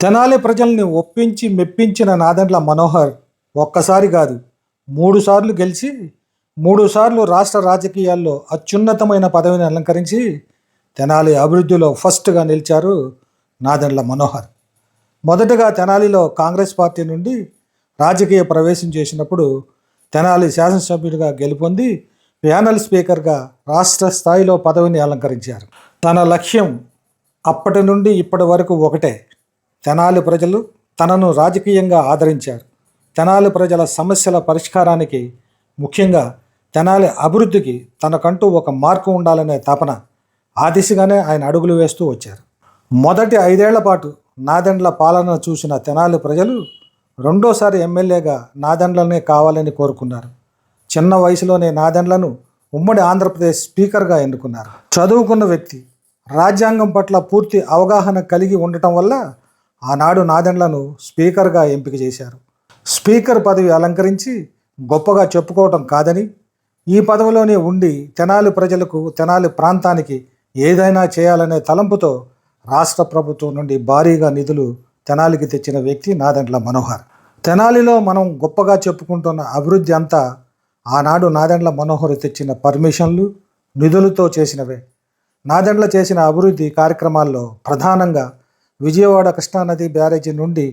తెనాలి ప్రజల్ని ఒప్పించి మెప్పించిన నాదెండ్ల మనోహర్ ఒక్కసారి కాదు మూడుసార్లు గెలిచి మూడు సార్లు రాష్ట్ర రాజకీయాల్లో అత్యున్నతమైన పదవిని అలంకరించి తెనాలి అభివృద్ధిలో ఫస్ట్గా నిలిచారు నాదెండ్ల మనోహర్. మొదటగా తెనాలిలో కాంగ్రెస్ పార్టీ నుండి రాజకీయ ప్రవేశం చేసినప్పుడు తెనాలి శాసనసభ్యుడిగా గెలుపొంది ప్యానల్ స్పీకర్గా రాష్ట్ర స్థాయిలో పదవిని అలంకరించారు. తన లక్ష్యం అప్పటి నుండి ఇప్పటి వరకు ఒకటే తెనాలి ప్రజలు తనను రాజకీయంగా ఆదరించారు. తెనాలి ప్రజల సమస్యల పరిష్కారానికి ముఖ్యంగా తెనాలి అభివృద్ధికి తనకంటూ ఒక మార్కు ఉండాలనే తపన ఆ దిశగానే ఆయన అడుగులు వేస్తూ వచ్చారు. మొదటి ఐదేళ్ళ పాటు నాదెండ్ల పాలన చూసిన తెనాలి ప్రజలు రెండోసారి ఎమ్మెల్యేగా నాదెండ్లనే కావాలని కోరుకున్నారు. చిన్న వయసులోనే నాదెండ్లను ఉమ్మడి ఆంధ్రప్రదేశ్ స్పీకర్గా ఎన్నుకున్నారు. చదువుకున్న వ్యక్తి రాజ్యాంగం పట్ల పూర్తి అవగాహన కలిగి ఉండటం వల్ల ఆనాడు నాదెండ్లను స్పీకర్గా ఎంపిక చేశారు. స్పీకర్ పదవి అలంకరించి గొప్పగా చెప్పుకోవటం కాదని ఈ పదవిలోనే ఉండి తెనాలి ప్రజలకు తెనాలి ప్రాంతానికి ఏదైనా చేయాలనే తలంపుతో రాష్ట్ర ప్రభుత్వం నుండి భారీగా నిధులు తెనాలికి తెచ్చిన వ్యక్తి నాదెండ్ల మనోహర్. తెనాలిలో మనం గొప్పగా చెప్పుకుంటున్న అభివృద్ధి అంతా ఆనాడు నాదెండ్ల మనోహర్ తెచ్చిన పర్మిషన్లు నిధులతో చేసినవే. నాదెండ్ల చేసిన అభివృద్ధి కార్యక్రమాల్లో ప్రధానంగా విజయవాడ కృష్ణానది బ్యారేజీ నుండి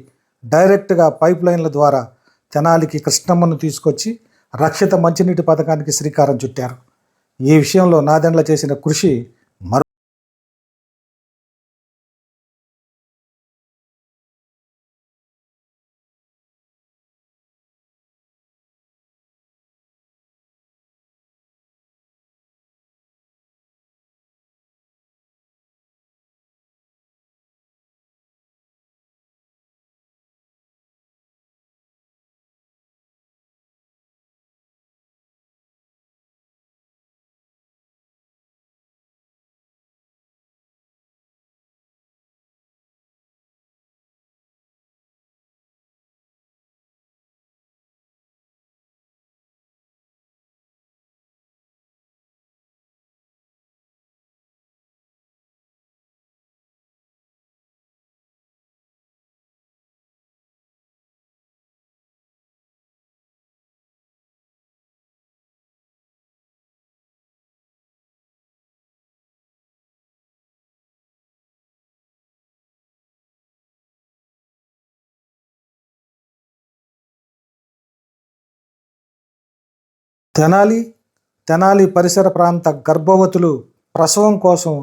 డైరెక్ట్గా పైప్ లైన్ల ద్వారా తెనాలికి కృష్ణమ్మను తీసుకొచ్చి రక్షిత మంచినీటి పథకానికి శ్రీకారం చుట్టారు. ఈ విషయంలో నాదెండ్ల చేసిన కృషి తెనాలి తెనాలి పరిసర ప్రాంత గర్భవతులు ప్రసవం కోసం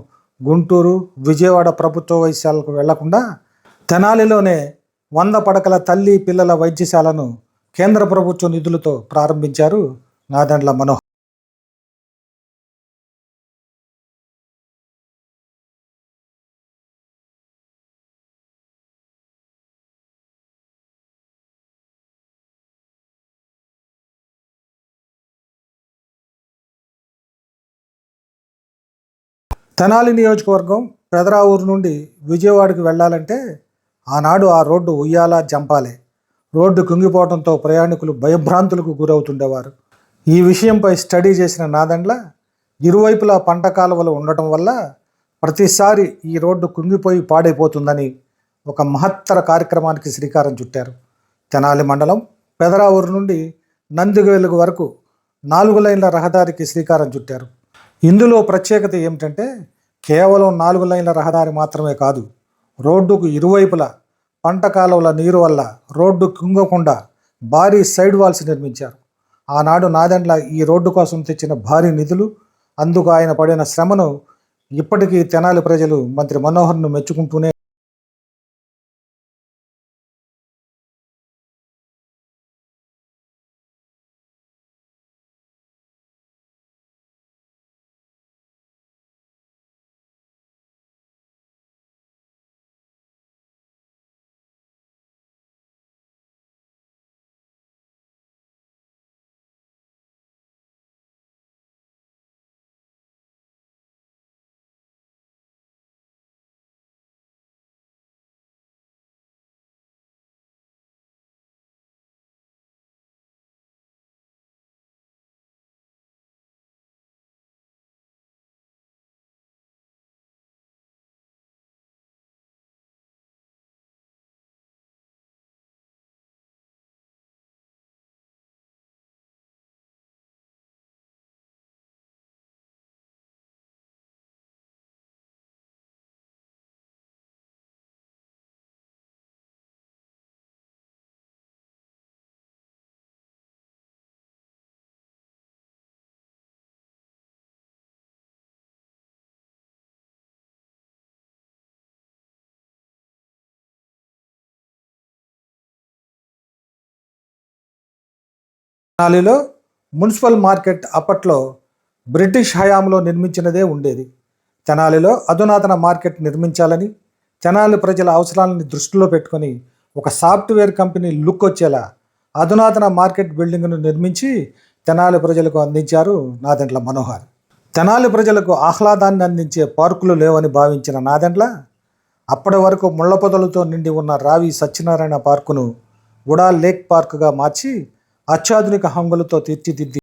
గుంటూరు విజయవాడ ప్రభుత్వ వైద్యశాలకు వెళ్ళకుండా తెనాలిలోనే వంద పడకల తల్లి పిల్లల వైద్యశాలను కేంద్ర ప్రభుత్వ నిధులతో ప్రారంభించారు నాదెండ్ల మనోహర్. తెనాలి నియోజకవర్గం పెదరావూరు నుండి విజయవాడకి వెళ్ళాలంటే ఆనాడు ఆ రోడ్డు ఉయ్యాల జంపాలే. రోడ్డు కుంగిపోవడంతో ప్రయాణికులు భయభ్రాంతులకు గురవుతుండేవారు. ఈ విషయంపై స్టడీ చేసిన నాదండ్ల ఇరువైపులా పంట కాలువలు ఉండటం వల్ల ప్రతిసారి ఈ రోడ్డు కుంగిపోయి పాడైపోతుందని ఒక మహత్తర కార్యక్రమానికి శ్రీకారం చుట్టారు. తెనాలి మండలం పెదరావూరు నుండి నందిగేలుగు వరకు నాలుగు లైన్ల రహదారికి శ్రీకారం చుట్టారు. ఇందులో ప్రత్యేకత ఏమిటంటే కేవలం నాలుగు లైన్ల రహదారి మాత్రమే కాదు రోడ్డుకు ఇరువైపులా పంట కాలువల నీరు వల్ల రోడ్డు కుంగకుండా భారీ సైడ్ వాల్స్ నిర్మించారు. ఆనాడు నాదెండ్ల ఈ రోడ్డు కోసం తెచ్చిన భారీ నిధులు అందుకు ఆయన పడిన శ్రమను ఇప్పటికీ తెనాలి ప్రజలు మంత్రి మనోహర్ను మెచ్చుకుంటూనే తెనాలిలో మున్సిపల్ మార్కెట్ అప్పట్లో బ్రిటిష్ హయాంలో నిర్మించినదే ఉండేది. తెనాలిలో అధునాతన మార్కెట్ నిర్మించాలని తెనాలి ప్రజల అవసరాలను దృష్టిలో పెట్టుకొని ఒక సాఫ్ట్వేర్ కంపెనీ లుక్ వచ్చేలా అధునాతన మార్కెట్ బిల్డింగ్ను నిర్మించి తెనాలి ప్రజలకు అందించారు నాదెండ్ల మనోహర్. తెనాలి ప్రజలకు ఆహ్లాదాన్ని అందించే పార్కులు లేవని భావించిన నాదెండ్ల అప్పటి వరకు ముళ్ళ పొదలతో నిండి ఉన్న రావి సత్యనారాయణ పార్కును ఉడా లేక్ పార్కుగా మార్చి అత్యాధునిక హంగులతో తీర్చిదిద్ది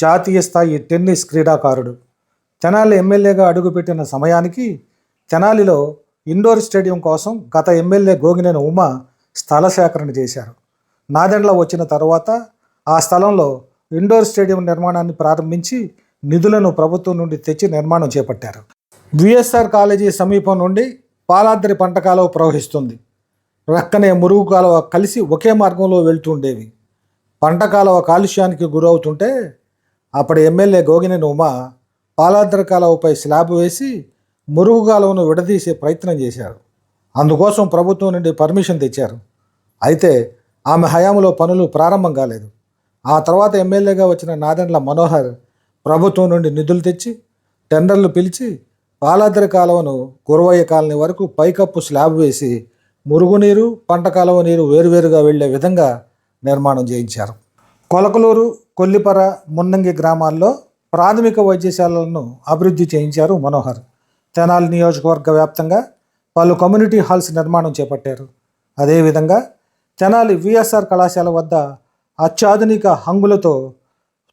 జాతీయ స్థాయి టెన్నిస్ క్రీడాకారుడు. తెనాలి ఎమ్మెల్యేగా అడుగుపెట్టిన సమయానికి తెనాలిలో ఇండోర్ స్టేడియం కోసం గత ఎమ్మెల్యే గోగినేని ఉమ స్థల సేకరణ చేశారు. నాదెండ్ల వచ్చిన తర్వాత ఆ స్థలంలో ఇండోర్ స్టేడియం నిర్మాణాన్ని ప్రారంభించి నిధులను ప్రభుత్వం నుండి తెచ్చి నిర్మాణం చేపట్టారు. విఎస్ఆర్ కాలేజీ సమీపం నుండి పాలాద్రి పంట కాలువ ప్రవహిస్తుంది. ప్రక్కనే మురుగు కాలువ కలిసి ఒకే మార్గంలో వెళ్తుండేవి పంట కాలువ కాలుష్యానికి గురవుతుంటే అప్పటి ఎమ్మెల్యే గోగినేని ఉమ పాలాద్రి కాలువపై స్లాబ్ వేసి మురుగు కాలువను విడదీసే ప్రయత్నం చేశారు. అందుకోసం ప్రభుత్వం నుండి పర్మిషన్ తెచ్చారు. అయితే ఆమె హయాంలో పనులు ప్రారంభం కాలేదు. ఆ తర్వాత ఎమ్మెల్యేగా వచ్చిన నాదెండ్ల మనోహర్ ప్రభుత్వం నుండి నిధులు తెచ్చి టెండర్లు పిలిచి పాలాద్రి కాలువను గురవయ్యే కాలనీ వరకు పైకప్పు స్లాబ్ వేసి మురుగునీరు పంట కాలువ నీరు వేరువేరుగా వెళ్ళే విధంగా నిర్మాణం చేయించారు. కొలకలూరు కొల్లిపర మున్నంగి గ్రామాల్లో ప్రాథమిక వైద్యశాలలను అభివృద్ధి చేయించారు మనోహర్. తెనాలి నియోజకవర్గ వ్యాప్తంగా పలు కమ్యూనిటీ హాల్స్ నిర్మాణం చేపట్టారు. అదేవిధంగా తెనాలి విఎస్ఆర్ కళాశాల వద్ద అత్యాధునిక హంగులతో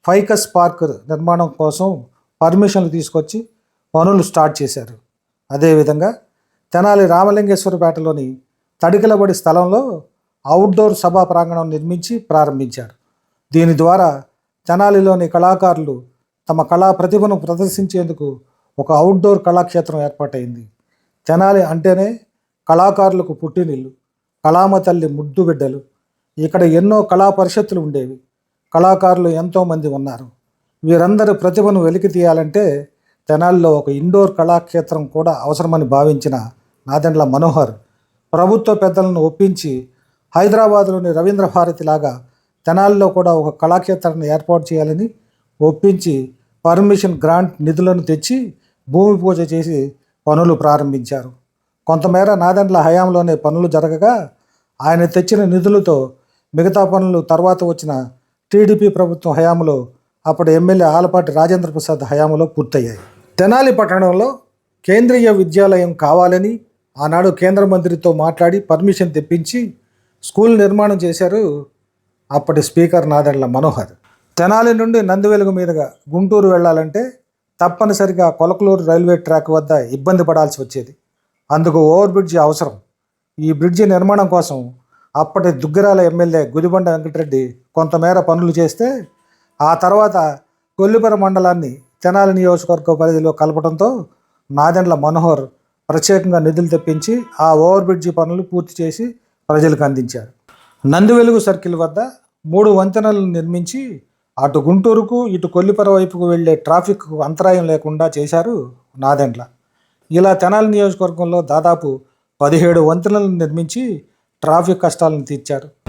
ఫైకస్ పార్క్ నిర్మాణం కోసం పర్మిషన్లు తీసుకొచ్చి పనులు స్టార్ట్ చేశారు. అదేవిధంగా తెనాలి రామలింగేశ్వరపేటలోని తడికలబడి స్థలంలో అవుట్డోర్ సభా ప్రాంగణం నిర్మించి ప్రారంభించారు. దీని ద్వారా తెనాలిలోని కళాకారులు తమ కళా ప్రతిభను ప్రదర్శించేందుకు ఒక అవుట్డోర్ కళాక్షేత్రం ఏర్పాటైంది. తెనాలి అంటేనే కళాకారులకు పుట్టినిల్లు కళామ తల్లి ముద్దు బిడ్డలు. ఇక్కడ ఎన్నో కళా పరిషత్తులు ఉండేవి. కళాకారులు ఎంతోమంది ఉన్నారు. వీరందరి ప్రతిభను వెలికి తీయాలంటే తెనాలిలో ఒక ఇండోర్ కళాక్షేత్రం కూడా అవసరమని భావించిన నాదెండ్ల మనోహర్ ప్రభుత్వ పెద్దలను ఒప్పించి హైదరాబాద్లోని రవీంద్ర భారతి లాగా తెనాలిలో కూడా ఒక కళాక్షేత్రాన్ని ఏర్పాటు చేయాలని ఒప్పించి పర్మిషన్ గ్రాంట్ నిధులను తెచ్చి భూమి పూజ చేసి పనులు ప్రారంభించారు. కొంతమేర నాదెండ్ల హయాంలోనే పనులు జరగగా ఆయన తెచ్చిన నిధులతో మిగతా పనులు తర్వాత వచ్చిన టీడీపీ ప్రభుత్వం హయాంలో అప్పటి ఎమ్మెల్యే ఆలపాటి రాజేంద్ర ప్రసాద్ హయాంలో పూర్తయ్యాయి. తెనాలి పట్టణంలో కేంద్రీయ విద్యాలయం కావాలని ఆనాడు కేంద్ర మంత్రితో మాట్లాడి పర్మిషన్ తెప్పించి స్కూల్ నిర్మాణం చేశారు అప్పటి స్పీకర్ నాదెండ్ల మనోహర్. తెనాలి నుండి నందివెలుగు మీదుగా గుంటూరు వెళ్ళాలంటే తప్పనిసరిగా కొలకలూరు రైల్వే ట్రాక్ వద్ద ఇబ్బంది పడాల్సి వచ్చేది. అందుకు ఓవర్ బ్రిడ్జి అవసరం. ఈ బ్రిడ్జి నిర్మాణం కోసం అప్పటి దుగ్గరాల ఎమ్మెల్యే గుదిబండ వెంకటరెడ్డి కొంతమేర పనులు చేస్తే ఆ తర్వాత కొల్లిపర మండలాన్ని తెనాలి నియోజకవర్గ పరిధిలో కలపడంతో నాదెండ్ల మనోహర్ ప్రత్యేకంగా నిధులు తెప్పించి ఆ ఓవర్ బ్రిడ్జి పనులు పూర్తి చేసి ప్రజలకు అందించారు. నందివెలుగు సర్కిల్ వద్ద మూడు వంతెనలను నిర్మించి అటు గుంటూరుకు ఇటు కొల్లిపర వైపుకు వెళ్ళే ట్రాఫిక్కు అంతరాయం లేకుండా చేశారు నాదెండ్ల. ఇలా తెనాలి నియోజకవర్గంలో దాదాపు పదిహేడు వంతెనలను నిర్మించి ట్రాఫిక్ కష్టాలను తీర్చారు.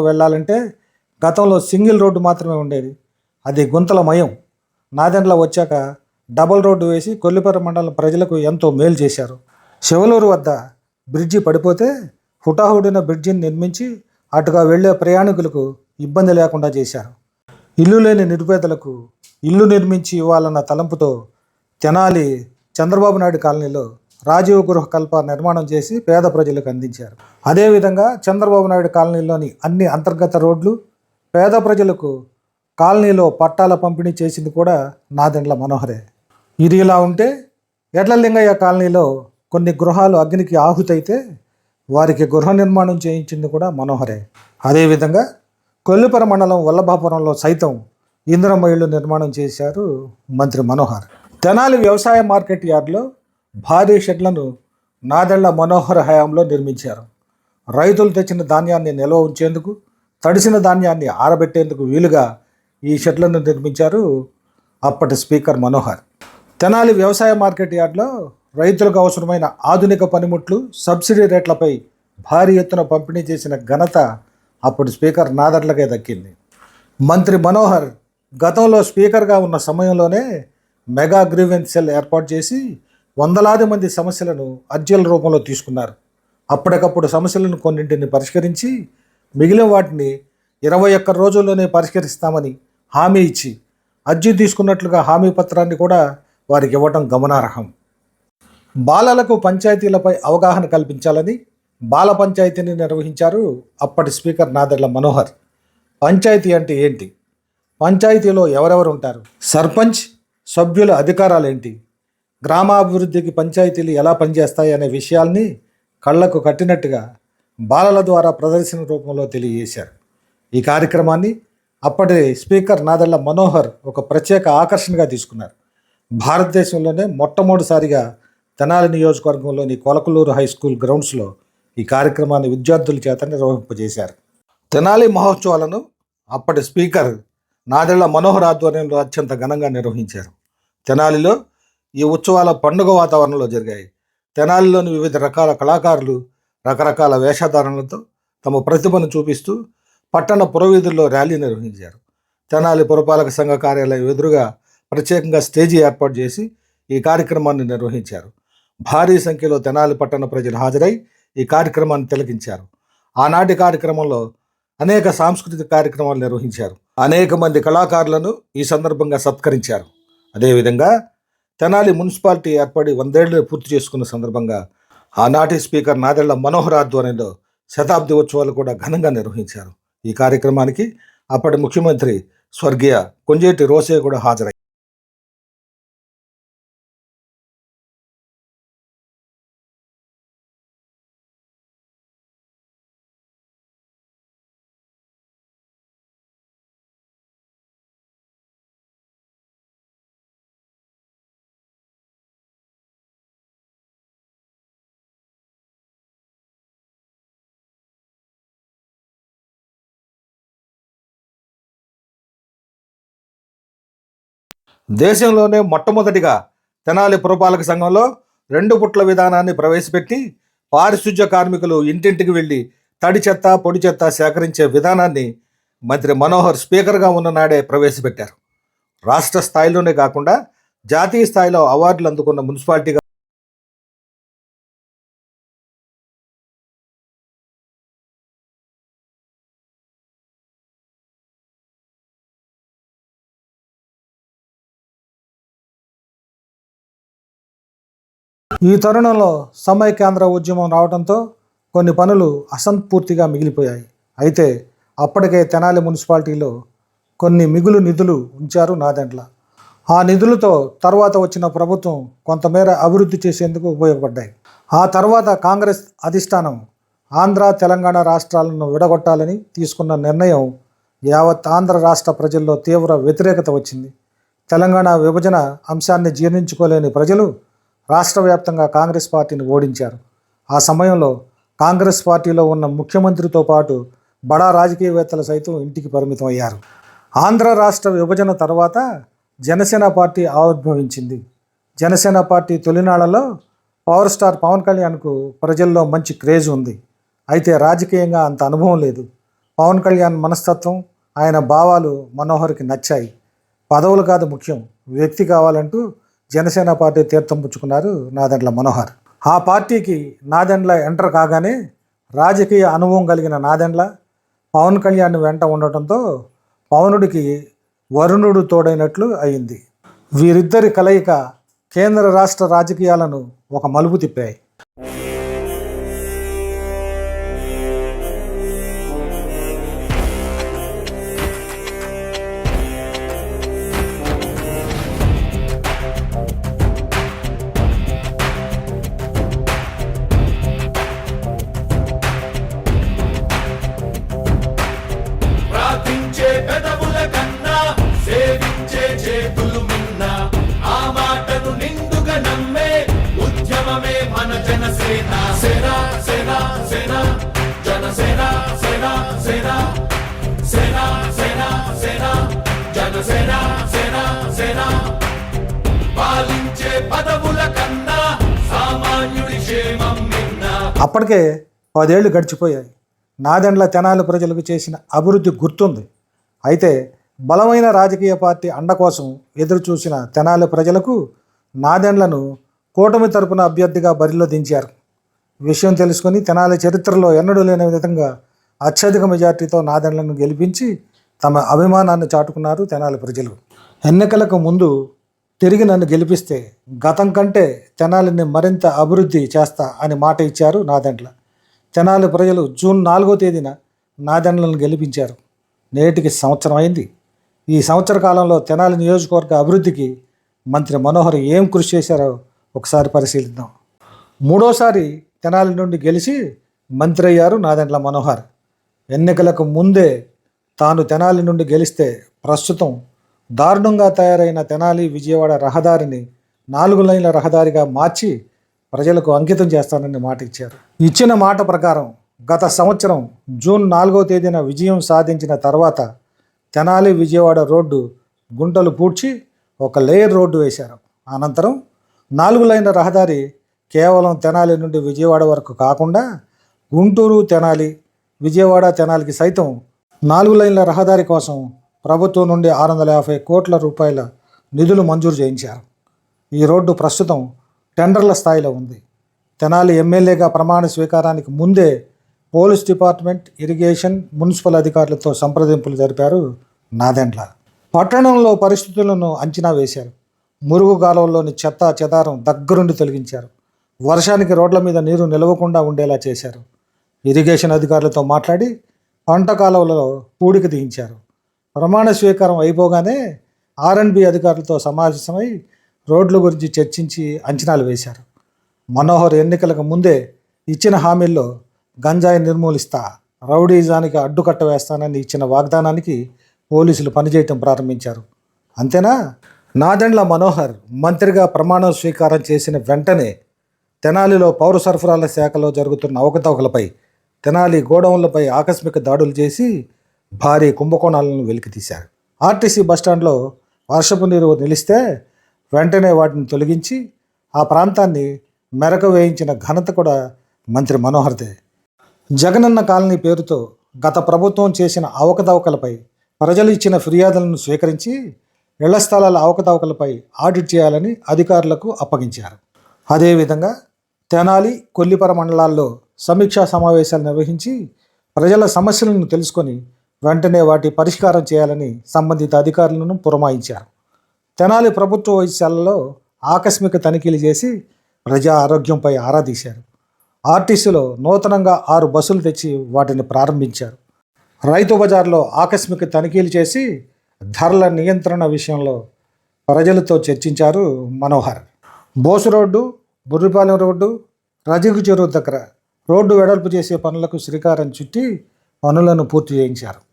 వెళ్ళాలంటే గతంలో సింగిల్ రోడ్డు మాత్రమే ఉండేది. అది గుంతల మయం నాదెండ్ల వచ్చాక డబుల్ రోడ్డు వేసి కొల్లిపర మండలం ప్రజలకు ఎంతో మేలు చేశారు. శివలూరు వద్ద బ్రిడ్జి పడిపోతే హుటాహుడిన బ్రిడ్జిని నిర్మించి అటుగా వెళ్ళే ప్రయాణికులకు ఇబ్బంది లేకుండా చేశారు. ఇల్లు లేని నిరుపేదలకు ఇల్లు నిర్మించి ఇవ్వాలన్న తలంపుతో తెనాలి చంద్రబాబు నాయుడు కాలనీలో రాజీవ్ గృహ కల్ప నిర్మాణం చేసి పేద ప్రజలకు అందించారు. అదేవిధంగా చంద్రబాబు నాయుడు కాలనీలోని అన్ని అంతర్గత రోడ్లు పేద ప్రజలకు కాలనీలో పట్టాల పంపిణీ చేసింది కూడా నాదెండ్ల మనోహరే. ఇది ఇలా ఉంటే ఎడ్లలింగయ్య కాలనీలో కొన్ని గృహాలు అగ్నికి ఆహుతైతే వారికి గృహ నిర్మాణం చేయించింది కూడా మనోహరే. అదేవిధంగా కొల్లిపర మండలం వల్లభాపురంలో సైతం ఇందిరమ్మ ఇళ్ళు నిర్మాణం చేశారు మంత్రి మనోహర్. తెనాలి వ్యవసాయ మార్కెట్ యార్డ్లో భారీ షెడ్లను నాదెళ్ళ మనోహర్ హయాంలో నిర్మించారు. రైతులు తెచ్చిన ధాన్యాన్ని నిల్వ ఉంచేందుకు తడిసిన ధాన్యాన్ని ఆరబెట్టేందుకు వీలుగా ఈ షెడ్లను నిర్మించారు అప్పటి స్పీకర్ మనోహర్. తెనాలి వ్యవసాయ మార్కెట్ యార్డ్లో రైతులకు అవసరమైన ఆధునిక పనిముట్లు సబ్సిడీ రేట్లపై భారీ ఎత్తున పంపిణీ చేసిన ఘనత అప్పుడు స్పీకర్ నాదర్లకే దక్కింది. మంత్రి మనోహర్ గతంలో స్పీకర్గా ఉన్న సమయంలోనే మెగా గ్రీవెన్స్ సెల్ ఏర్పాటు చేసి వందలాది మంది సమస్యలను అర్జీల రూపంలో తీసుకున్నారు. అప్పటికప్పుడు సమస్యలను కొన్నింటిని పరిష్కరించి మిగిలిన వాటిని ఇరవై ఒక్క రోజుల్లోనే పరిష్కరిస్తామని హామీ ఇచ్చి అర్జీ తీసుకున్నట్లుగా హామీ పత్రాన్ని కూడా వారికి ఇవ్వటం గమనార్హం. బాలలకు పంచాయతీలపై అవగాహన కల్పించాలని బాల పంచాయతీని నిర్వహించారు అప్పటి స్పీకర్ నాదెళ్ళ మనోహర్. పంచాయతీ అంటే ఏంటి? పంచాయతీలో ఎవరెవరు ఉంటారు? సర్పంచ్ సభ్యుల అధికారాలు ఏంటి? గ్రామాభివృద్ధికి పంచాయతీలు ఎలా పనిచేస్తాయి అనే విషయాల్ని కళ్ళకు కట్టినట్టుగా బాలల ద్వారా ప్రదర్శన రూపంలో తెలియజేశారు. ఈ కార్యక్రమాన్ని అప్పటి స్పీకర్ నాదెళ్ళ మనోహర్ ఒక ప్రత్యేక ఆకర్షణగా తీసుకున్నారు. భారతదేశంలోనే మొట్టమొదటిసారిగా తెనాలి నియోజకవర్గంలోని కొలకలూరు హై స్కూల్ గ్రౌండ్స్లో ఈ కార్యక్రమాన్ని విద్యార్థుల చేత నిర్వహింపజేశారు. తెనాలి మహోత్సవాలను అప్పటి స్పీకర్ నాదెళ్ళ మనోహర్ ఆధ్వర్యంలో అత్యంత ఘనంగా నిర్వహించారు. తెనాలిలో ఈ ఉత్సవాల పండుగ వాతావరణంలో జరిగాయి. తెనాలిలోని వివిధ రకాల కళాకారులు రకరకాల వేషధారణలతో తమ ప్రతిభను చూపిస్తూ పట్టణ పురవీధుల్లో ర్యాలీ నిర్వహించారు. తెనాలి పురపాలక సంఘ కార్యాలయం ఎదురుగా ప్రత్యేకంగా స్టేజీ ఏర్పాటు చేసి ఈ కార్యక్రమాన్ని నిర్వహించారు. భారీ సంఖ్యలో తెనాలి పట్టణ ప్రజలు హాజరై ఈ కార్యక్రమాన్ని తిలకించారు. ఆనాటి కార్యక్రమంలో అనేక సాంస్కృతిక కార్యక్రమాలు నిర్వహించారు. అనేక మంది కళాకారులను ఈ సందర్భంగా సత్కరించారు. అదేవిధంగా తెనాలి మున్సిపాలిటీ ఏర్పడి వందేళ్ళు పూర్తి చేసుకున్న సందర్భంగా ఆనాటి స్పీకర్ నాదెళ్ళ మనోహర్ ఆధ్వర్యంలో శతాబ్ది ఉత్సవాలు కూడా ఘనంగా నిర్వహించారు. ఈ కార్యక్రమానికి అప్పటి ముఖ్యమంత్రి స్వర్గీయ కొంజేటి రోసే కూడా హాజరై దేశంలోనే మొట్టమొదటిగా తెనాలి పురపాలక సంఘంలో రెండు పుట్ల విధానాన్ని ప్రవేశపెట్టి పారిశుధ్య కార్మికులు ఇంటింటికి వెళ్ళి తడి చెత్త పొడి చెత్త సేకరించే విధానాన్ని మంత్రి మనోహర్ స్పీకర్గా ఉన్న నాడే ప్రవేశపెట్టారు. రాష్ట్ర స్థాయిలోనే కాకుండా జాతీయ స్థాయిలో అవార్డులు అందుకున్న మున్సిపాలిటీగా ఈ తరుణంలో సమైక్యాంధ్ర ఉద్యమం రావడంతో కొన్ని పనులు అసంపూర్తిగా మిగిలిపోయాయి. అయితే అప్పటికే తెనాలి మున్సిపాలిటీలో కొన్ని మిగులు నిధులు ఉంచారు నాదెండ్ల. ఆ నిధులతో తర్వాత వచ్చిన ప్రభుత్వం కొంతమేర అభివృద్ధి చేసేందుకు ఉపయోగపడ్డాయి. ఆ తర్వాత కాంగ్రెస్ అధిష్టానం ఆంధ్ర తెలంగాణ రాష్ట్రాలను విడగొట్టాలని తీసుకున్న నిర్ణయం యావత్ ఆంధ్ర రాష్ట్ర ప్రజల్లో తీవ్ర వ్యతిరేకత వచ్చింది. తెలంగాణ విభజన అంశాన్ని జీర్ణించుకోలేని ప్రజలు రాష్ట్ర వ్యాప్తంగా కాంగ్రెస్ పార్టీని ఓడించారు. ఆ సమయంలో కాంగ్రెస్ పార్టీలో ఉన్న ముఖ్యమంత్రితో పాటు బడా రాజకీయవేత్తలు సైతం ఇంటికి పరిమితం అయ్యారు. ఆంధ్ర రాష్ట్ర విభజన తర్వాత జనసేన పార్టీ ఆవిర్భవించింది. జనసేన పార్టీ తొలినాళ్ళలో పవర్ స్టార్ పవన్ కళ్యాణ్కు ప్రజల్లో మంచి క్రేజ్ ఉంది. అయితే రాజకీయంగా అంత అనుభవం లేదు. పవన్ కళ్యాణ్ మనస్తత్వం ఆయన భావాలు మనోహర్కి నచ్చాయి. పదవులు కాదు ముఖ్యం. వ్యక్తి కావాలంటూ జనసేన పార్టీ తీర్థం పుచ్చుకున్నారు నాదెండ్ల మనోహర్. ఆ పార్టీకి నాదెండ్ల ఎంటర్ కాగానే రాజకీయ అనుభవం కలిగిన నాదెండ్ల పవన్ కళ్యాణ్ వెంట ఉండటంతో పవనుడికి వరుణుడు తోడైనట్లు అయింది. వీరిద్దరి కలయిక కేంద్ర రాష్ట్ర రాజకీయాలను ఒక మలుపు తిప్పాయి. అప్పటికే పదేళ్ళు గడిచిపోయాయి. నాదెండ్ల తెనాలి ప్రజలకు చేసిన అభివృద్ధి గుర్తుంది. అయితే బలమైన రాజకీయ పార్టీ అండ కోసం ఎదురుచూసిన తెనాలి ప్రజలకు నాదెండ్లను కూటమి తరపున అభ్యర్థిగా బరిలో దించారు. విషయం తెలుసుకొని తెనాలి చరిత్రలో ఎన్నడూ లేని విధంగా అత్యధిక మెజార్టీతో నాదెండ్లను గెలిపించి తమ అభిమానాన్ని చాటుకున్నారు తెనాలి ప్రజలు. ఎన్నికలకు ముందు తిరిగి నన్ను గెలిపిస్తే గతం కంటే తెనాలిని మరింత అభివృద్ధి చేస్తా అని మాట ఇచ్చారు నాదెండ్ల. తెనాలి ప్రజలు జూన్ నాలుగో తేదీన నాదెండ్లను గెలిపించారు. నేటికి సంవత్సరం అయింది. ఈ సంవత్సర కాలంలో తెనాలి నియోజకవర్గ అభివృద్ధికి మంత్రి మనోహర్ ఏం కృషి చేశారో ఒకసారి పరిశీలిద్దాం. మూడోసారి తెనాలి నుండి గెలిచి మంత్రి అయ్యారు నాదెండ్ల మనోహర్. ఎన్నికలకు ముందే తాను తెనాలి నుండి గెలిస్తే ప్రస్తుతం దారుణంగా తయారైన తెనాలి విజయవాడ రహదారిని నాలుగు లైన్ల రహదారిగా మార్చి ప్రజలకు అంకితం చేస్తానని మాట ఇచ్చారు ఇచ్చిన మాట ప్రకారం గత సంవత్సరం జూన్ నాలుగో తేదీన విజయం సాధించిన తర్వాత తెనాలి విజయవాడ రోడ్డు గుంటలు పూడ్చి ఒక లేయర్ రోడ్డు వేశారు. అనంతరం నాలుగు లైన్ల రహదారి కేవలం తెనాలి నుండి విజయవాడ వరకు కాకుండా గుంటూరు తెనాలి విజయవాడ తెనాలికి సైతం నాలుగు లైన్ల రహదారి కోసం ప్రభుత్వం నుండి ఆరు వందల యాభై కోట్ల రూపాయల నిధులు మంజూరు చేయించారు. ఈ రోడ్డు ప్రస్తుతం టెండర్ల స్థాయిలో ఉంది. తెనాలి ఎమ్మెల్యేగా ప్రమాణ స్వీకారానికి ముందే పోలీస్ డిపార్ట్మెంట్ ఇరిగేషన్ మున్సిపల్ అధికారులతో సంప్రదింపులు జరిపారు నాదెండ్ల. పట్టణంలో పరిస్థితులను అంచనా వేశారు. మురుగు కాలువల్లోని చెత్త చెదారం దగ్గరుండి తొలగించారు. వర్షానికి రోడ్ల మీద నీరు నిలవకుండా ఉండేలా చేశారు. ఇరిగేషన్ అధికారులతో మాట్లాడి పంట కాలువలలో పూడిక దిగించారు ప్రమాణ స్వీకారం అయిపోగానే ఆర్ఎండ్బి అధికారులతో సమావేశమై రోడ్ల గురించి చర్చించి అంచనాలు వేశారు. మనోహర్ ఎన్నికలకు ముందే ఇచ్చిన హామీల్లో గంజాయి నిర్మూలిస్తా రౌడీజానికి అడ్డుకట్ట వేస్తానని ఇచ్చిన వాగ్దానానికి పోలీసులు పనిచేయటం ప్రారంభించారు. అంతేనా? నాదెండ్ల మనోహర్ మంత్రిగా ప్రమాణ స్వీకారం చేసిన వెంటనే తెనాలిలో పౌర సరఫరాల శాఖలో జరుగుతున్న అవకతవకలపై తెనాలి గోడౌన్లపై ఆకస్మిక దాడులు చేసి భారీ కుంభకోణాలను వెలికితీశారు. ఆర్టీసీ బస్టాండ్లో వర్షపు నీరు నిలిస్తే వెంటనే వాటిని తొలగించి ఆ ప్రాంతాన్ని మెరక వేయించిన ఘనత కూడా మంత్రి మనోహర్దే. జగనన్న కాలనీ పేరుతో గత ప్రభుత్వం చేసిన అవకతవకలపై ప్రజలు ఇచ్చిన ఫిర్యాదులను స్వీకరించి ఇళ్ళ స్థలాల అవకతవకలపై ఆడిట్ చేయాలని అధికారులకు అప్పగించారు. అదేవిధంగా తెనాలి కొల్లిపర మండలాల్లో సమీక్షా సమావేశాలు నిర్వహించి ప్రజల సమస్యలను తెలుసుకొని వెంటనే వాటి పరిష్కారం చేయాలని సంబంధిత అధికారులను పురమాయించారు. తెనాలి ప్రభుత్వ వైద్యశాలలో ఆకస్మిక తనిఖీలు చేసి ప్రజా ఆరోగ్యంపై ఆరా తీశారు. ఆర్టీసీలో నూతనంగా ఆరు బస్సులు తెచ్చి వాటిని ప్రారంభించారు. రైతు బజార్లో ఆకస్మిక తనిఖీలు చేసి ధరల నియంత్రణ విషయంలో ప్రజలతో చర్చించారు మనోహర్. బోసు రోడ్డు బుర్రిపాలెం రోడ్డు రజిగు చెరువు దగ్గర రోడ్డు వెడల్పు చేసే పనులకు శ్రీకారం చుట్టి పనులను పూర్తి చేయించారు.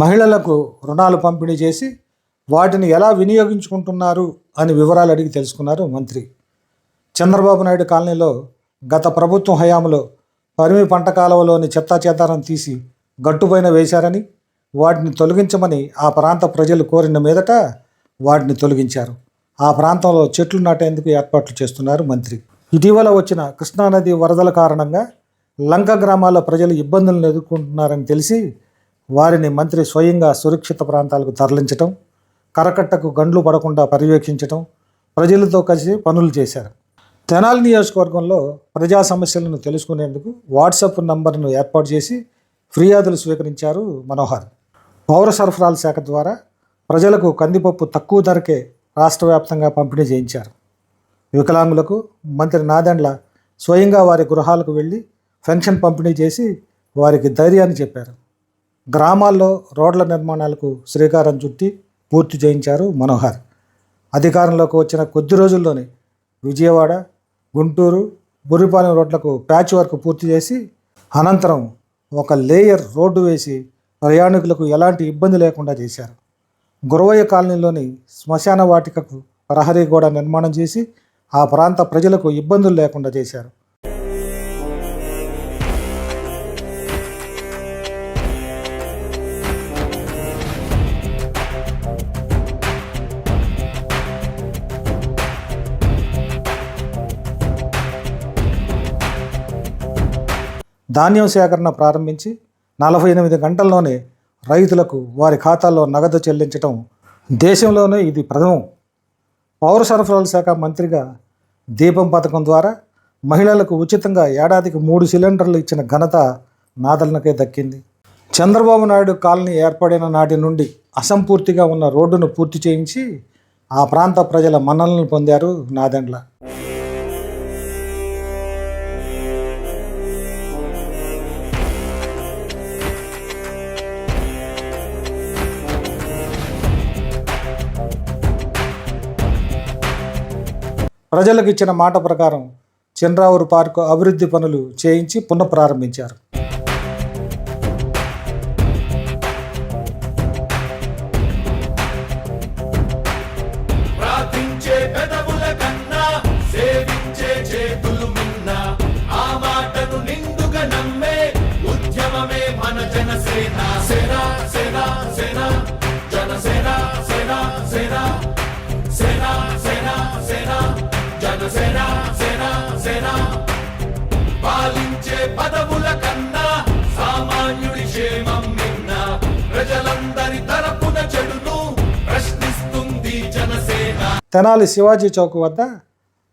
మహిళలకు రుణాలు పంపిణీ చేసి వాటిని ఎలా వినియోగించుకుంటున్నారు అని వివరాలు అడిగి తెలుసుకున్నారు మంత్రి. చంద్రబాబు నాయుడు కాలనీలో గత ప్రభుత్వం హయాంలో పరిమి పంట కాలువలోని చెత్తా చెదారం తీసి గట్టుపైన వేశారని వాటిని తొలగించమని ఆ ప్రాంత ప్రజలు కోరిన మీదట వాటిని తొలగించారు. ఆ ప్రాంతంలో చెట్లు నాటేందుకు ఏర్పాట్లు చేస్తున్నారు మంత్రి. ఇటీవల వచ్చిన కృష్ణానది వరదల కారణంగా లంక గ్రామాల ప్రజలు ఇబ్బందులను ఎదుర్కొంటున్నారని తెలిసి వారిని మంత్రి స్వయంగా సురక్షిత ప్రాంతాలకు తరలించటం కరకట్టకు గండ్లు పడకుండా పర్యవేక్షించటం ప్రజలతో కలిసి పనులు చేశారు. తెనాలి నియోజకవర్గంలో ప్రజా సమస్యలను తెలుసుకునేందుకు వాట్సాప్ నంబర్ను ఏర్పాటు చేసి ఫిర్యాదులు స్వీకరించారు మనోహర్. పౌర సరఫరాల శాఖ ద్వారా ప్రజలకు కందిపప్పు తక్కువ ధరకే రాష్ట్ర వ్యాప్తంగా పంపిణీ చేయించారు. వికలాంగులకు మంత్రి నాదెండ్ల స్వయంగా వారి గృహాలకు వెళ్ళి పెన్షన్ పంపిణీ చేసి వారికి ధైర్యాన్ని చెప్పారు. గ్రామాల్లో రోడ్ల నిర్మాణాలకు శ్రీకారం చుట్టి పూర్తి చేయించారు మనోహర్. అధికారంలోకి వచ్చిన కొద్ది రోజుల్లోనే విజయవాడ గుంటూరు బురిపాలెం రోడ్లకు ప్యాచ్ వర్క్ పూర్తి చేసి అనంతరం ఒక లేయర్ రోడ్డు వేసి ప్రయాణికులకు ఎలాంటి ఇబ్బంది లేకుండా చేశారు. గురవయ్య కాలనీలోని శ్మశాన వాటికకు ప్రహరీ గోడ నిర్మాణం చేసి ఆ ప్రాంత ప్రజలకు ఇబ్బందులు లేకుండా చేశారు. ధాన్యం సేకరణ ప్రారంభించి నలభై ఎనిమిది గంటల్లోనే రైతులకు వారి ఖాతాల్లో నగదు చెల్లించటం దేశంలోనే ఇది ప్రథమం. పౌర సరఫరాల శాఖ మంత్రిగా దీపం పథకం ద్వారా మహిళలకు ఉచితంగా ఏడాదికి మూడు సిలిండర్లు ఇచ్చిన ఘనత నాదలనకే దక్కింది. చంద్రబాబు నాయుడు కాలనీ ఏర్పడిన నాటి నుండి అసంపూర్తిగా ఉన్న రోడ్డును పూర్తి చేయించి ఆ ప్రాంత ప్రజల మన్ననలు పొందారు నాదెండ్ల. ప్రజలకు ఇచ్చిన మాట ప్రకారం చంద్రావూరు పార్కు అభివృద్ధి పనులు చేయించి పునఃప్రారంభించారు. ఆ మాటను నిండుగా నమ్మే ఉద్యమమే మన జనసేన. తెనాలి శివాజీ చౌక్ వద్ద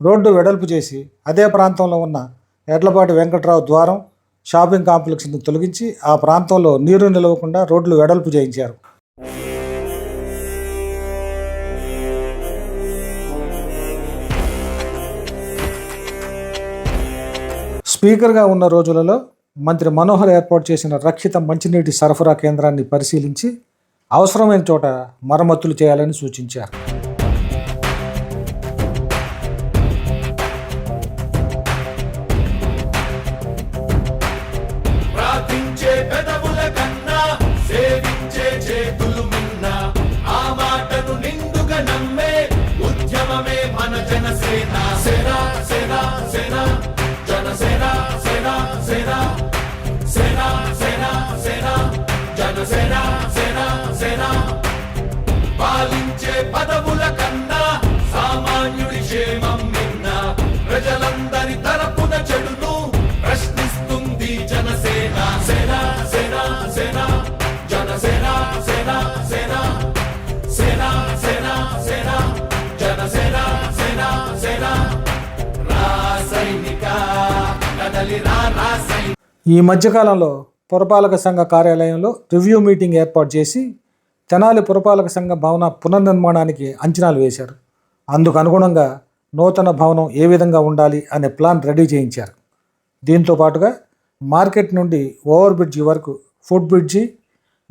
రోడ్డు వెడల్పు చేసి అదే ప్రాంతంలో ఉన్న ఎడ్లపాటి వెంకట్రావు ద్వారం షాపింగ్ కాంప్లెక్స్ను తొలగించి ఆ ప్రాంతంలో నీరు నిలవకుండా రోడ్లు వెడల్పు చేయించారు. స్పీకర్గా ఉన్న రోజులలో మంత్రి మనోహర్ ఏర్పాటు చేసిన రక్షిత మంచినీటి సరఫరా కేంద్రాన్ని పరిశీలించి అవసరమైన చోట మరమ్మతులు చేయాలని సూచించారు. ఈ మధ్యకాలంలో పురపాలక సంఘ కార్యాలయంలో రివ్యూ మీటింగ్ ఏర్పాటు చేసి తెనాలి పురపాలక సంఘ భవన పునర్నిర్మాణానికి అంచనాలు వేశారు. అందుకు అనుగుణంగా నూతన భవనం ఏ విధంగా ఉండాలి అనే ప్లాన్ రెడీ చేయించారు. దీంతో పాటుగా మార్కెట్ నుండి ఓవర్ బ్రిడ్జి వరకు ఫుడ్ బ్రిడ్జి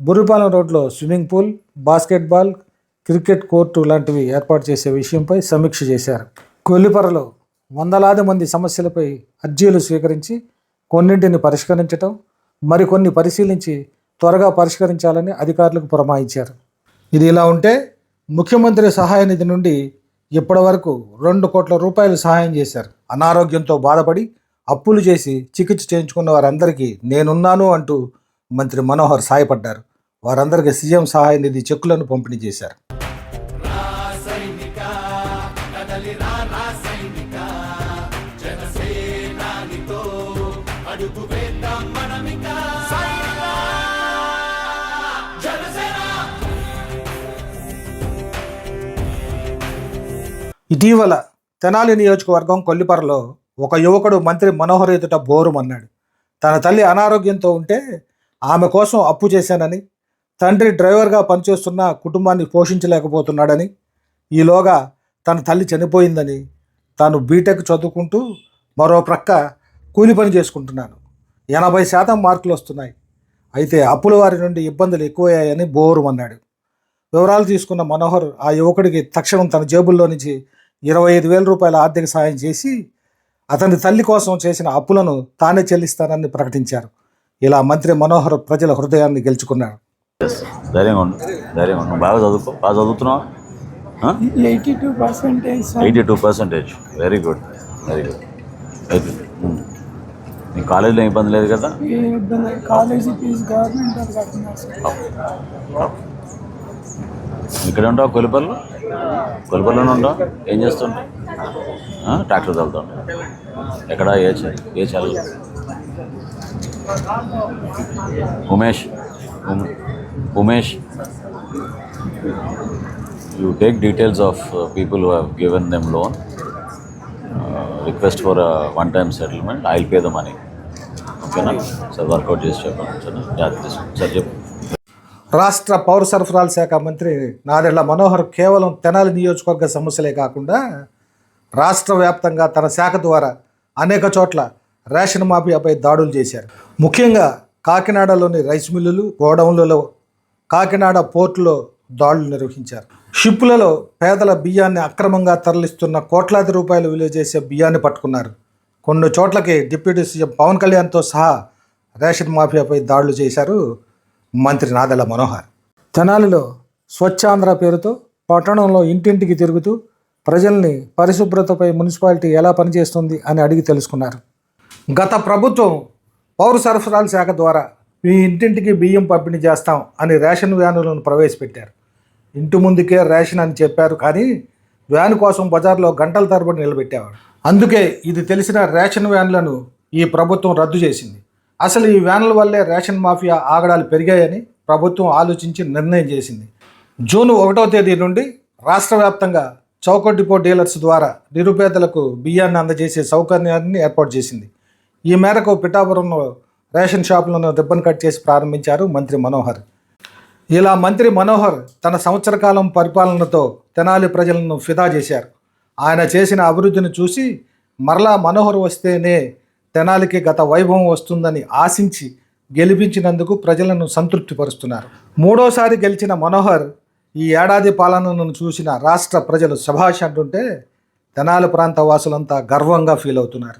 బుర్రిపాలెం రోడ్లో swimming pool basketball cricket court లాంటివి ఏర్పాటు చేసే విషయంపై సమీక్ష చేశారు. కొల్లిపరలో వందలాది మంది సమస్యలపై అర్జీలు స్వీకరించి కొన్నింటిని పరిష్కరించటం మరికొన్ని పరిశీలించి త్వరగా పరిష్కరించాలని అధికారులకు పురమాయించారు. ఇది ఇలా ఉంటే ముఖ్యమంత్రి సహాయ నిధి నుండి ఇప్పటి వరకు రెండు కోట్ల రూపాయలు సహాయం చేశారు. అనారోగ్యంతో బాధపడి అప్పులు చేసి చికిత్స చేయించుకున్న వారందరికీ నేనున్నాను అంటూ మంత్రి మనోహర్ సాయపడ్డారు. వారందరికీ సీఎం సహాయ నిధి చెక్కులను పంపిణీ చేశారు. ఇటీవల తెనాలి నియోజకవర్గం కొల్లిపరలో ఒక యువకుడు మంత్రి మనోహర్ ఎదుట బోరుమన్నాడు. తన తల్లి అనారోగ్యంతో ఉంటే ఆమె కోసం అప్పు చేశానని తండ్రి డ్రైవర్గా పనిచేస్తున్న కుటుంబాన్ని పోషించలేకపోతున్నాడని ఈలోగా తన తల్లి చనిపోయిందని తాను బీటెక్ చదువుకుంటూ మరో ప్రక్క కూలి పని చేసుకుంటున్నాను. ఎనభై శాతం మార్కులు వస్తున్నాయి. అయితే అప్పుల వారి నుండి ఇబ్బందులు ఎక్కువయ్యాయని బోరుమన్నాడు. వివరాలు తీసుకున్న మనోహర్ ఆ యువకుడికి తక్షణం తన జేబుల్లో నుంచి ఇరవై ఐదు వేల రూపాయల ఆర్థిక సాయం చేసి అతని తల్లి కోసం చేసిన అప్పులను తానే చెల్లిస్తానని ప్రకటించారు. ఇలా మంత్రి మనోహర్ ప్రజల హృదయాన్ని గెలుచుకున్నాడు ఎస్ ధైర్యంగా ఉండు ధైర్యంగా ఉండు. నువ్వు బాగా చదువుకో బాగా చదువుతున్నావా? Eighty two percentage sir. Eighty two percentage. Very good very good అయితే నీ కాలేజీలో ఇబ్బంది లేదు కదా? కాలేజీ ఫీజు గవర్నమెంట్ ఇక్కడ ఉండవు కొలిపల్లు కొలిపల్లోనే ఉండవు ఏం చేస్తుండవు ట్రాక్టర్ వెళ్తాం ఎక్కడ? ఏ ఏ చాలు Umesh. Umesh. You take details of people who have given them loan request for one time settlement I'll pay the money ఓకేనా సార్ వర్కౌట్ చేసి చెప్పండి. సార్ జాగ్రత్త సార్ చెప్పు. రాష్ట్ర పౌర సరఫరాల శాఖ మంత్రి నాదెళ్ళ మనోహర్ కేవలం తెనాలి నియోజకవర్గ సమస్యలే కాకుండా రాష్ట్ర వ్యాప్తంగా తన శాఖ ద్వారా అనేక చోట్ల రేషన్ మాఫియాపై దాడులు చేశారు. ముఖ్యంగా కాకినాడలోని రైస్ మిల్లులు గోడౌన్లలో కాకినాడ పోర్టులో దాడులు నిర్వహించారు. షిప్పులలో పేదల బియ్యాన్ని అక్రమంగా తరలిస్తున్న కోట్లాది రూపాయలు విలువ చేసే బియ్యాన్ని పట్టుకున్నారు. కొన్ని చోట్లకి డిప్యూటీ సీఎం పవన్ కళ్యాణ్తో సహా రేషన్ మాఫియాపై దాడులు చేశారు. మంత్రి నాదల మనోహర్. తెనాలిలో స్వచ్ఛాంధ్ర పేరుతో పట్టణంలో ఇంటింటికి తిరుగుతూ ప్రజల్ని పరిశుభ్రతపై మున్సిపాలిటీ ఎలా పనిచేస్తుంది అని అడిగి తెలుసుకున్నారు. గత ప్రభుత్వం పౌర సరఫరాల శాఖ ద్వారా మీ ఇంటింటికి బియ్యం పంపిణీ చేస్తాం అని రేషన్ వ్యానులను ప్రవేశపెట్టారు. ఇంటి ముందుకే రేషన్ అని చెప్పారు కానీ వ్యాన్ కోసం బజార్లో గంటల తరబడి నిలబెట్టేవాడు అందుకే ఇది తెలిసిన రేషన్ వ్యాన్లను ఈ ప్రభుత్వం రద్దు చేసింది. అసలు ఈ వ్యాన్ల వల్లే రేషన్ మాఫియా ఆగడాలు పెరిగాయని ప్రభుత్వం ఆలోచించి నిర్ణయం చేసింది. జూన్ ఒకటో తేదీ నుండి రాష్ట్ర వ్యాప్తంగా చౌక డిపో డీలర్స్ ద్వారా నిరుపేదలకు బియ్యాన్ని అందజేసే సౌకర్యాన్ని ఏర్పాటు చేసింది. ఈ మేరకు పిఠాపురంలో రేషన్ షాపులను రిబ్బన్ కట్ చేసి ప్రారంభించారు మంత్రి మనోహర్. ఇలా మంత్రి మనోహర్ తన సంవత్సర కాలం పరిపాలనతో తెనాలి ప్రజలను ఫిదా చేశారు. ఆయన చేసిన అభివృద్ధిని చూసి మరలా మనోహర్ వస్తేనే తెనాలికి గత వైభవం వస్తుందని ఆశించి గెలిపించినందుకు ప్రజలను సంతృప్తిపరుస్తున్నారు. మూడోసారి గెలిచిన మనోహర్ ఈ ఏడాది పాలనను చూసిన రాష్ట్ర ప్రజలు శభాష్ అంటుంటే తెనాలి ప్రాంత వాసులంతా గర్వంగా ఫీల్ అవుతున్నారు.